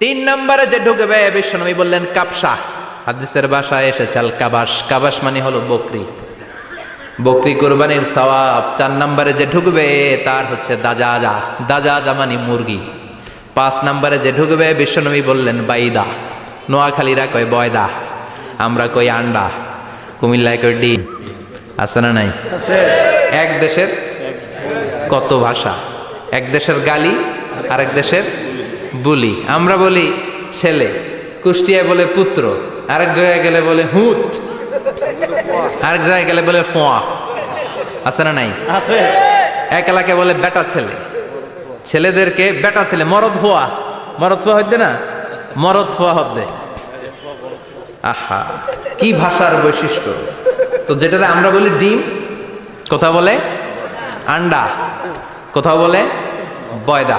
তিন নম্বরে যে ঢুকবে বিশ্বনবী বললেন কাপসা হাদিসের বাসায় এসেছে, আল কাবাস কাবাস মানে হলো বকরি। বকরি কোরবানির সওয়াব। চার নম্বরে যে ঢুকবে, তার হচ্ছে দাজাজা। দাজাজা মানে মুরগি। পাঁচ নম্বরে যে ঢুকবে বিশ্বনবী বললেন, বাইদা। নোয়াখালীরা কয় বয়দা, আমরা কই আন্ডা। কুমিল্লায় কই ডিম। আছে না নাই? এক দেশের কত ভাষা? এক দেশের গালি আর এক দেশের বুলি। আমরা বলি ছেলে। কুষ্টিয়ায় বলে পুত্র। আরেক জায়গায় গেলে বলে হুত। আরেক জায়গায় গেলে বলে ফোয়া। আছে না নাই? এক এলাকায় বলে বেটা ছেলে। ছেলেদেরকে বেটা ছেলে মরদ ফোয়া। মরদ ফোয়া হইতে না? মরদ ফোয়া হদ্দে আহা কি ভাষার বৈশিষ্ট্য? তো যেটাতে আমরা বলি ডিম কথা বলে আন্ডা কোথাও বলে বয়দা।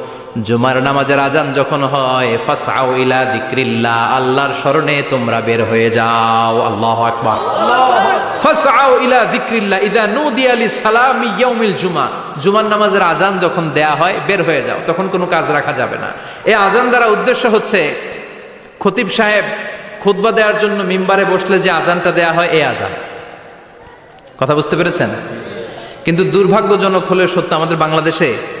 জুমার নামাজের আজান যখন হয়, ফাসআউ ইলা যিকরিল্লাহ, আল্লাহর স্মরণে তোমরা বের হয়ে যাও। আল্লাহু আকবার। ফাসআউ ইলা যিকরিল্লাহ ইদা নুদিয়া লিস-সালামি ইয়াউমিল জুমা। জুমার নামাজের আজান যখন দেয়া হয়, বের হয়ে যাও। তখন কোনো কাজ রাখা যাবে না। এই আজান দ্বারা উদ্দেশ্য হচ্ছে, খতিব সাহেব খুতবা দেওয়ার জন্য মিম্বারে বসলে যে আজানটা দেয়া হয়, এই আজান। কথা বুঝতে পেরেছেন? কিন্তু দুর্ভাগ্যজনক হলে সত্য, আমাদের বাংলাদেশে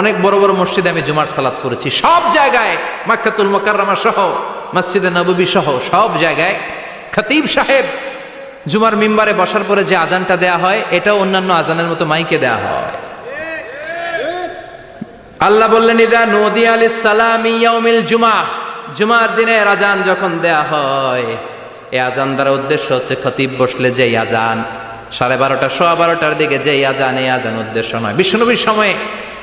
অনেক বড় বড় মসজিদে আমি জুমার সালাত করেছি সব জায়গায় মাক্কাতুল মোকাররমা সহ, মসজিদে নববী সহ, সব জায়গায় খতিব সাহেব জুমার মিম্বারে বসার পরে যে আজানটা দেয়া হয়, এটাও অন্যান্য আজানের মতো মাইকে দেয়া হয়। আল্লাহ বললেন, ইদা নদী আলী সালাম ইয়াউমিল জুমা। জুমার দিনে আজান যখন দেয়া হয় এই আজান দ্বারা উদ্দেশ্য হচ্ছে খতিব বসলে যেই আজান, সাড়ে বারোটা, সোয়া বারোটার দিকে যেই আজান, এই আজান উদ্দেশ্য নয়। বিষ্ণুনবীর সময়ে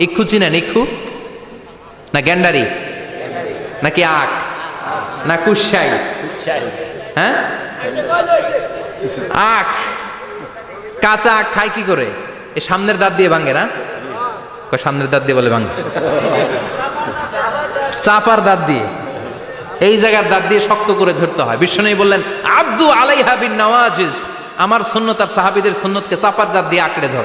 ইক্ষু চিনেন, ইক্ষু? না গ্যান্ডারি? নাকি আখ? না কুসাই হ্যাঁ? আখ। কাঁচা আখ খায় কি করে? এ সামনের দাঁত দিয়ে ভাঙে না? সামনের দাঁত দিয়ে বলে ভাঙে? চাপার দাঁত দিয়ে। এই জায়গার দাঁত দিয়ে শক্ত করে ধরতে হয়। বিষ্ণু বললেন, আব্দু আলাইহা বিন নওয়াজিজ। আমার সুন্নত আর সাহাবিদের সুন্নতকে চাপার দাঁত দিয়ে আঁকড়ে ধর।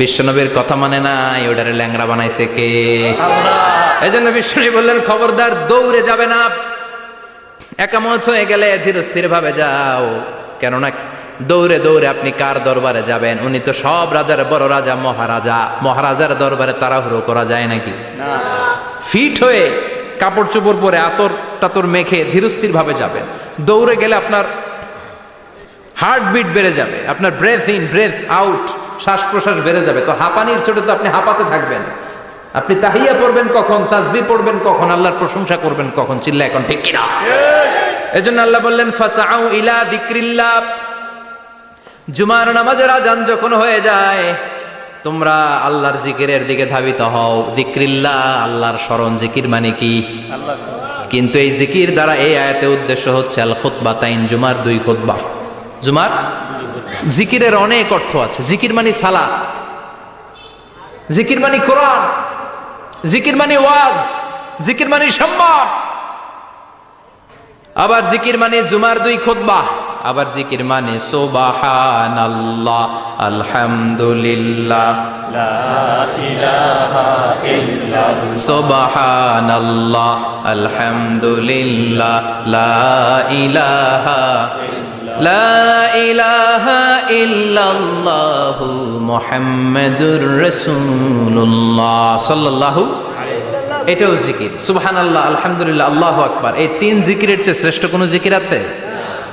বিশ্বনবীর কথা মানে নাই ওটারে ল্যাংড়া বানাইছে কে? এই জন্য বিশ্বনবী বললেন খবরদার দৌড়ে যাবে না। একামত হয়ে গেলে ধীর স্থির ভাবে যাও। কেননা দৌড়ে দৌড়ে আপনি কার দরবারে যাবেন? উনি তো সব রাজার বড় রাজা মহারাজা। মহারাজার দরবারে তাড়াহুড়ো করা যায় নাকি? ফিট হয়ে কাপড় চোপড় পরে আতর টাতর মেখে ধীরস্থির ভাবে যাবেন। দৌড়ে গেলে আপনার হার্টবিট বেড়ে যাবে আপনার ব্রেথ ইন ব্রেথ আউট শ্বাস প্রশ্বাস বেড়ে যাবে। তো হাঁপানির ছোটে তো আপনি হাঁপাতে থাকবেন। আপনি তাহিয়া পড়বেন কখন তাজবি পড়বেন কখন আল্লাহর প্রশংসা করবেন কখন চিল্লা এখন ঠিক কিনা? এজন্য আল্লাহ বললেন ফাসাউ ইলা দিক্রিল্লাহ। জুমার নামাজের আজান যখন হয়ে যায় তোমরা আল্লাহর জিকিরের দিকে ধাবিত হও। দিক্রিল্লাহ আল্লাহর স্মরণ জিকির মানে কি? কিন্তু এই জিকির দ্বারা এই আয়াতে উদ্দেশ্য হচ্ছে আল খুতবা তাইন জুমার দুই খুতবা। জুমার? জিকিরের অনেক অর্থ আছে। জিকির মানে সালাত। জিকির মানে কোরআন। জিকির মানে ওয়াজ। জিকির মানে সম্মান। আবার জিকির মানে জুমার দুই খুতবা। আবার জিকির মানে সুবহানাল্লাহ আলহামদুলিল্লাহ। সুবহানাল্লাহ আলহামদুলিল্লাহ। লা ইলাহা লা ইলাহা ইল্লাল্লাহু মুহাম্মাদুর রাসূলুল্লাহ সাল্লাল্লাহু এটাও জিকির। সুবহানাল্লাহ, আলহামদুলিল্লাহ, আল্লাহু আকবার। এই তিন জিকিরের চেয়ে শ্রেষ্ঠ কোনো জিকির আছে?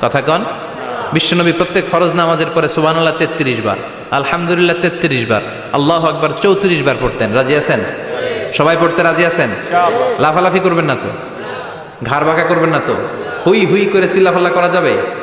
কথা কন। বিশ্বনবী প্রত্যেক ফরজ নামাজের পরে সুবহানাল্লাহ তেত্রিশ বার, আলহামদুলিল্লাহ তেত্রিশ বার, আল্লাহ আকবার চৌত্রিশ বার পড়তেন। রাজি আছেন? সবাই পড়তে রাজি আছেন? লাফালাফি করবেন না তো? ঘাড় বাঁকা করবেন না তো? হুই হুই করে চিল্লাফাল্লা করা যাবে?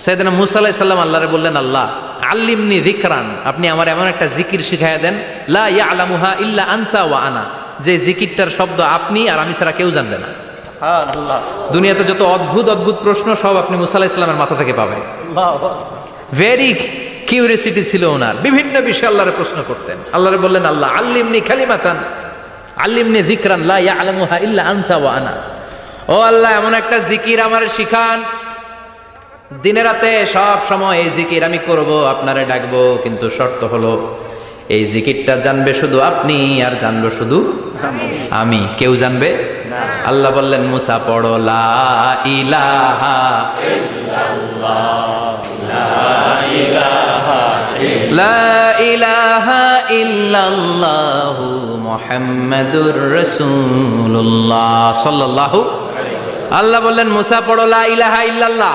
সাইদানা মুসা আলাইহিস সালাম আল্লাহরে বললেন আল্লাহ আল্লিমনি জিকরান আপনি আমার এমন একটা জিকির শিখাইয়া দেন লা ইয়া আলামুহা ইল্লা আনতা ওয়া আনা। যে জিকিরটার শব্দ আপনি আর আমি ছাড়া কেউ জানবে না। দুনিয়াতে যত অদ্ভুত অদ্ভুত প্রশ্ন সব আপনি মুসা ইসলামের মাথা থেকে পাবেন। ভেরি কিউরিয়াসিটি ছিল ওনার। বিভিন্ন বিষয়ে আল্লাহরে প্রশ্ন করতেন। আল্লাহরে বললেন আল্লাহ আল্লিমনি খালিমাতান আল্লিমনি যিকরান। লা ইয়ালামুহা ইল্লা আনতা ওয়া আনা। ও আল্লাহ এমন একটা জিকির আমার শিখান। দিনে রাতে সব সময় এই জিকির আমি করব, আপনারে ডাকবো, কিন্তু শর্ত হলো, এই জিকিরটা জানবে শুধু আপনি আর জানব শুধু আমি। কেউ জানবে? আল্লাহ বললেন, মুসা, পড়ো, লা ইলাহা লা ইলাহা ইল্লাল্লাহু আল্লাহ বললেন, মুসা, পড়ো, লা ইলাহা ইল্লাল্লাহ।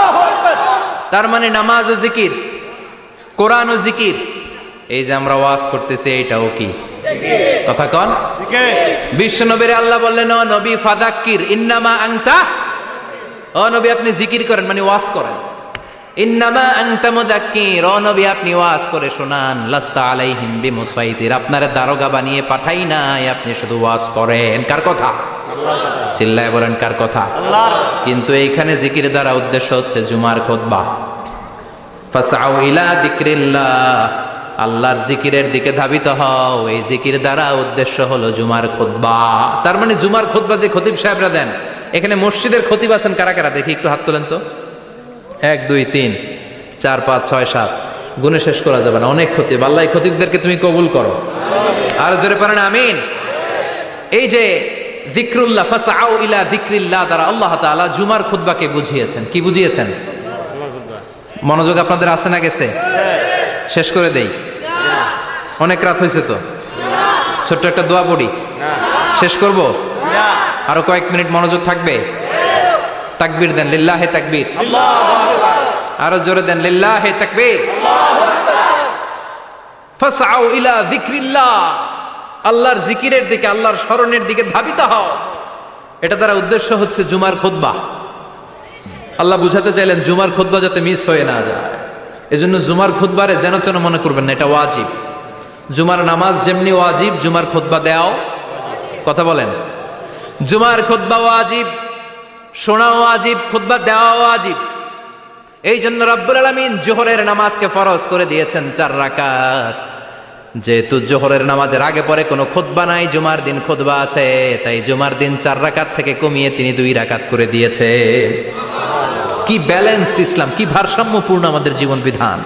তার মানে নামাজ ও জিকির, কোরআন ও জিকির। এই যে আমরা ওয়াজ করতেছি, এইটাও কি? কথা কন। বিশ্ব নবীর আল্লাহ বললেন, ও নবী ফাদাক্কির ইন্নামা আংতা ও নবী, আপনি জিকির করেন মানে ওয়াজ করেন। ইন্নামা আংতা মুদাক্কির ও নবী আপনি ওয়াজ করে শোনান। লাস্তা আলাইহিম বিমুসাইতির। আপনার দারোগা বানিয়ে পাঠাই নাই আপনি শুধু ওয়াজ করেন। কার কথা? চিল্লায় বলেন কার কথা? কিন্তু এইখানে জিকির দ্বারা উদ্দেশ্য হচ্ছে জুমার খুতবা ফাসাউ ইলা যিকরিল্লাহ। আল্লাহর জিকিরের দিকে ধাবিত হও। এই জিকির দ্বারা উদ্দেশ্য হলো জুমার খুতবা তার মানে জুমার খুতবা যে খতিব সাহেবরা দেন এখানে মসজিদের খতিব আছেন কারা কারা? দেখি একটু হাত তোলেন তো। এক, দুই, তিন, চার, পাঁচ, ছয়, সাত। গুণে শেষ করা যাবে না। অনেক খতিব আল্লাহ এই খতিবদেরকে তুমি কবুল করো। আর জোরে পারেন, আমিন। এই যে যিকরুল্লাহ, ফাসাউ ইলা যিকরিল্লাহ দ্বারা আল্লাহ তাআলা জুমার খুতবাকে বুঝিয়েছেন। কি বুঝিয়েছেন? মনোযোগ আপনাদের আছে না গেছে? শেষ করে দেই। অনেক রাত হয়েছে তো? ছোট্ট একটা দোয়া পড়ি। শেষ করব? আরও কয়েক মিনিট মনোযোগ থাকবে? তাকবীর দেন। লিল্লাহে তাকবীর। আরও জোরে দেন, লিল্লাহে তাকবীর। ফাসাউ ইলা যিকরিল্লাহ। আল্লাহর জিকিরের দিকে, আল্লাহর স্মরণের দিকে ধাবিত হও। এটা দ্বারা উদ্দেশ্য হচ্ছে জুমার খুতবা। আল্লাহ বুঝাতে চাইলেন, জুমার খুতবা যাতে মিস হয়ে না যায়। এজন্য জুমার খুতবারে যেন তেন মনে করবেন না, এটা ওয়াজিব। জুমার নামাজ যেমনি ওয়াজিব, জুমার খুতবা দেও কথা বলেন। জুমার খুতবা ওয়াজিব শোনা ওয়াজিব, খুতবা দেওয়া ওয়াজিব। এই জন্য রব্বুল আলমিন জোহরের নামাজকে ফরজ করে দিয়েছেন চার রাকাত। যেহেতু জোহরের নামাজের আগে পরে কোনো খোদবা নাই, জুমার দিন খোদবা আছে, তাই জুমার দিন চার রাকাত থেকে কমিয়ে তিনি দুই রাকাত করে দিয়েছে কি ব্যালেন্সড ইসলাম, কি ভারসাম্যপূর্ণ আমাদের জীবন বিধান।